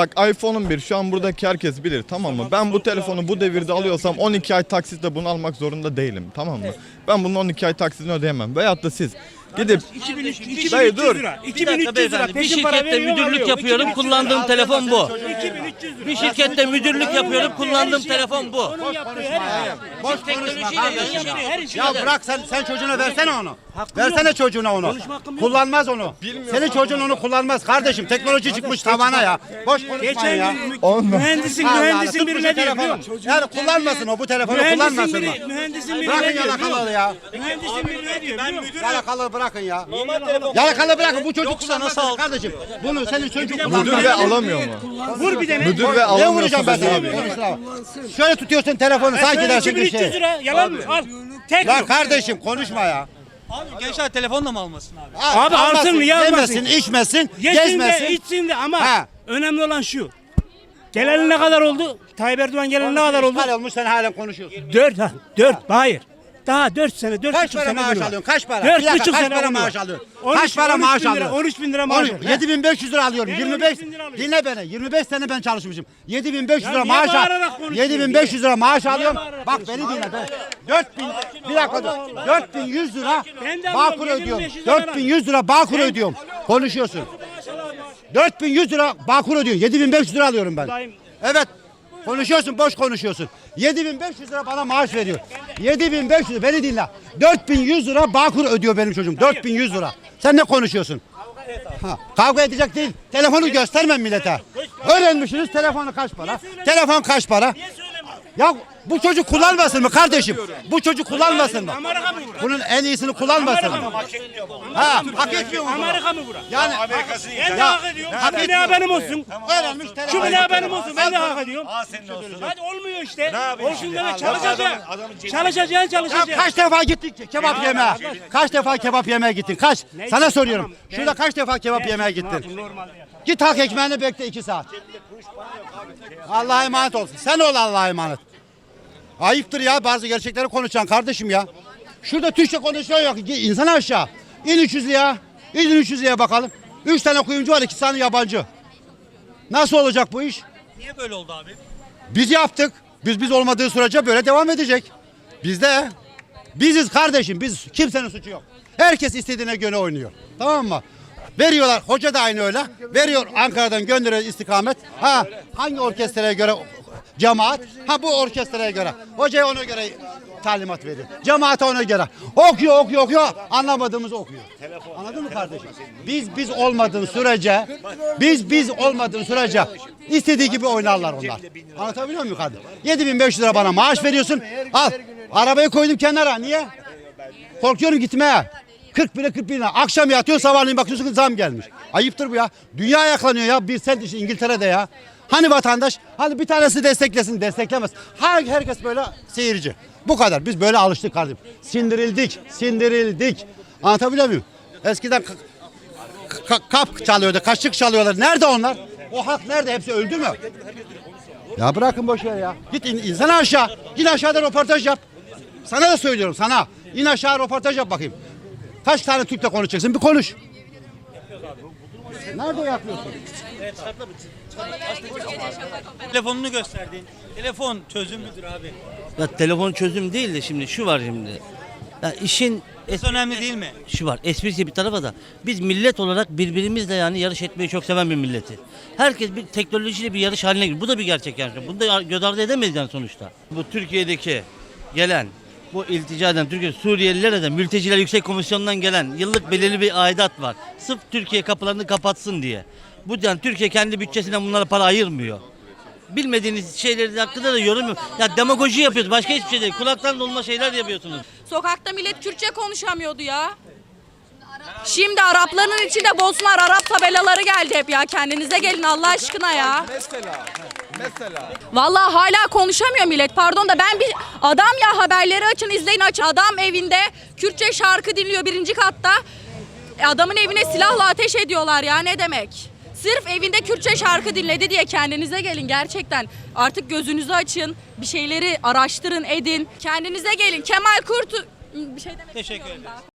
bak iPhone 11 şu an buradaki herkes bilir tamam mı? Ben bu telefonu bu devirde alıyorsam 12 ay taksitle bunu almak zorunda değilim tamam mı? Ben bunun 12 ay taksitini ödeyemem. Veyahut da siz gidip 2300 Dayı dur. lira. Bir dakika 2300 lira beyefendi. Bir peşin para şirkette veriyor, müdürlük alıyor. yapıyorum. 2300 Kullandığım telefon bu. 2300 lira. Bir şirkette müdürlük yapıyorum. Kullandığım telefon bu. Onun yaptığı her şey. Boş Teknolojiyle konuşma kardeşim ya. yapıyor. Her işi Ya güzel. bırak sen sen çocuğuna versene onu. Versene çocuğuna onu. Konuşma. Kullanmaz onu. Senin çocuğun onu kullanmaz kardeşim. Teknoloji çıkmış tavana ya. Boş Geçen ya. gün mühendisin Allah Allah, mühendisin tut biri bu ne diyor telefonu. biliyor musun? Yani kullanmasın o bu telefonu Mühendisin kullanmasın biri, o. mühendisin biri Bırakın ne diyor biliyor yalakalığı musun? ya. Mühendisin biri ne diyor biliyor musun? Yalakalığı bırakın ya. Yalakalığı bırakın bu çocuk kullanmasın kardeşim. Bunu senin çocuk müdür ve alamıyor mu? Vur bir tane. Müdür ve Ne vuracağım ben yapıyoruz? Konuşma. Şöyle tutuyorsun telefonu sanki dersin bir 2300 şey. lira yalan mı? Al. Tek yok. kardeşim konuşma ya. Abi gençler telefonla mı almasın abi? Abi alsın, Almasın, niye almasın? Yemesin, içmesin, Yesin de gezmesin. içsin de ama Ha. önemli olan şu. Geleli ne kadar oldu? Tayyip Erdoğan geleli ne kadar oldu? İşgal olmuş sen halen konuşuyorsun. Dört ha. Dört. Hayır. Daha dört sene, dört Kaç buçuk para sene maaş alıyorsun? Kaç para? Dört Bir dakika, buçuk kaç sene para bunu maaş alıyorsun? 13 Kaç para 13 maaş alıyorsun? 13 bin lira maaş On- alıyor. 7500 lira alıyorum. Ben 25 13 bin lira alıyorum. dinle beni. 25 sene ben çalışmışım. 7500 Ya lira niye maaş al. bağırarak konuşuyorsun? 7500 lira maaş alıyorum. bağırarak Bak beni dinle ben. 4000 bir dakika dur. 4100 lira Ben de Bağkur alıyorum, ödüyorum. 7500 lira 4100 lira Bağkur ödüyorum. Konuşuyorsun. 4100 lira Bağkur ödüyorsun. 7500 lira alıyorum ben. Dayım. Evet. Konuşuyorsun, boş konuşuyorsun. 7500 lira bana maaş veriyor. 7500 beni dinle. 4100 lira Bağkur ödüyor benim çocuğum. 4100 lira. Sen ne konuşuyorsun? Ha, kavga edecek değil. Telefonu göstermem millete. Öğrenmişsiniz telefonu kaç para? Telefon kaç para? Ya bu çocuk kullanmasın mı kardeşim? Bu çocuk kullanmasın mı? Amerika mı bura? Bunun en iyisini kullanmasın mı? Ha, hak etmiyor mu? Amerika mı bura? Yani Ben de hak ediyorum. hak Hak etmiyor. benim olsun. öğrenmiş Şu bile benim olsun. Ben de hak ediyorum. Hadi olmuyor işte. Olsun deme çalışacaksın. Çalışacaksın Ya çalışacaksın. kaç defa gittik kebap yemeye? Kaç defa kebap yemeye gittin? Kaç? Sana soruyorum. Ben- Şurada kaç defa kebap yemeye gittin? Git hak ekmeğini bekle iki saat. Allah'a emanet olsun. Sen ol Allah'a emanet. Ayıptır ya bazı gerçekleri konuşacaksın kardeşim ya. Şurada Türkçe konuşuyor yok. İnsan aşağı. İn 300 liraya. İn 300 liraya bakalım. Üç tane kuyumcu var iki tane yabancı. Nasıl olacak bu iş? Niye böyle oldu abi? Biz yaptık. Biz biz olmadığı sürece böyle devam edecek. Bizde biziz kardeşim. Biz kimsenin suçu yok. Herkes istediğine göre oynuyor. Tamam mı? Veriyorlar. Hoca da aynı öyle. Veriyor Ankara'dan gönderiyor istikamet. Ha hangi orkestraya göre cemaat? Ha bu orkestraya göre. Hocaya ona göre talimat veriyor. Cemaate ona göre. Okuyor okuyor okuyor. Anlamadığımız okuyor. Anladın mı kardeşim? Biz biz olmadığın sürece biz biz olmadığın sürece istediği gibi oynarlar onlar. Anlatabiliyor muyum kardeşim? 7500 lira bana maaş veriyorsun. Al. Arabayı koydum kenara. Niye? Korkuyorum gitmeye. 40 bine 40 bine. Akşam yatıyor sabahleyin bakıyorsun zam gelmiş. Ayıptır bu ya. Dünya ayaklanıyor ya. Bir sent işte İngiltere'de ya. Hani vatandaş? Hani bir tanesi desteklesin desteklemez. Her, herkes böyle seyirci. Bu kadar. Biz böyle alıştık kardeşim. Sindirildik. Sindirildik. Anlatabiliyor muyum? Eskiden ka- ka- kap çalıyordu. Kaşık çalıyorlar. Nerede onlar? O hak nerede? Hepsi öldü mü? Ya bırakın boş ver ya. Git in, insana aşağı. Git aşağıda röportaj yap. Sana da söylüyorum sana. İn aşağı röportaj yap bakayım. Kaç tane Türk'le konuşacaksın? Bir konuş. Nerede yapıyorsun? Telefonunu gösterdin. Telefon çözümlüdür abi. Ya telefon çözüm değil de şimdi şu var şimdi. Ya işin Es önemli değil mi? şu var. Esprisi bir tarafa da biz millet olarak birbirimizle yani yarış etmeyi çok seven bir milleti. Herkes bir teknolojiyle bir yarış haline giriyor. Bu da bir gerçek yani. Bunu da göz ardı edemeyiz yani sonuçta. Bu Türkiye'deki gelen bu iltica eden Türkiye Suriyelilere de mülteciler yüksek komisyonundan gelen yıllık belirli bir aidat var. Sırf Türkiye kapılarını kapatsın diye. Bu yani Türkiye kendi bütçesinden bunlara para ayırmıyor. Bilmediğiniz şeyleri hakkında da yorum yok. Ya demagoji yapıyorsunuz. Başka hiçbir şey değil. Kulaktan dolma şeyler yapıyorsunuz. Sokakta millet Kürtçe konuşamıyordu ya. Şimdi Arapların içinde Bosnar Arap tabelaları geldi hep ya. Kendinize gelin Allah aşkına ya. Mesela, mesela. Vallahi hala konuşamıyor millet. Pardon da ben bir adam ya haberleri açın izleyin aç. Adam evinde Kürtçe şarkı dinliyor birinci katta. E, Adamın evine silahla ateş ediyorlar ya ne demek? Sırf evinde Kürtçe şarkı dinledi diye kendinize gelin gerçekten. Artık gözünüzü açın. Bir şeyleri araştırın edin. Kendinize gelin. Kemal Kurt bir şey demek Teşekkür istemiyorum ederiz. daha.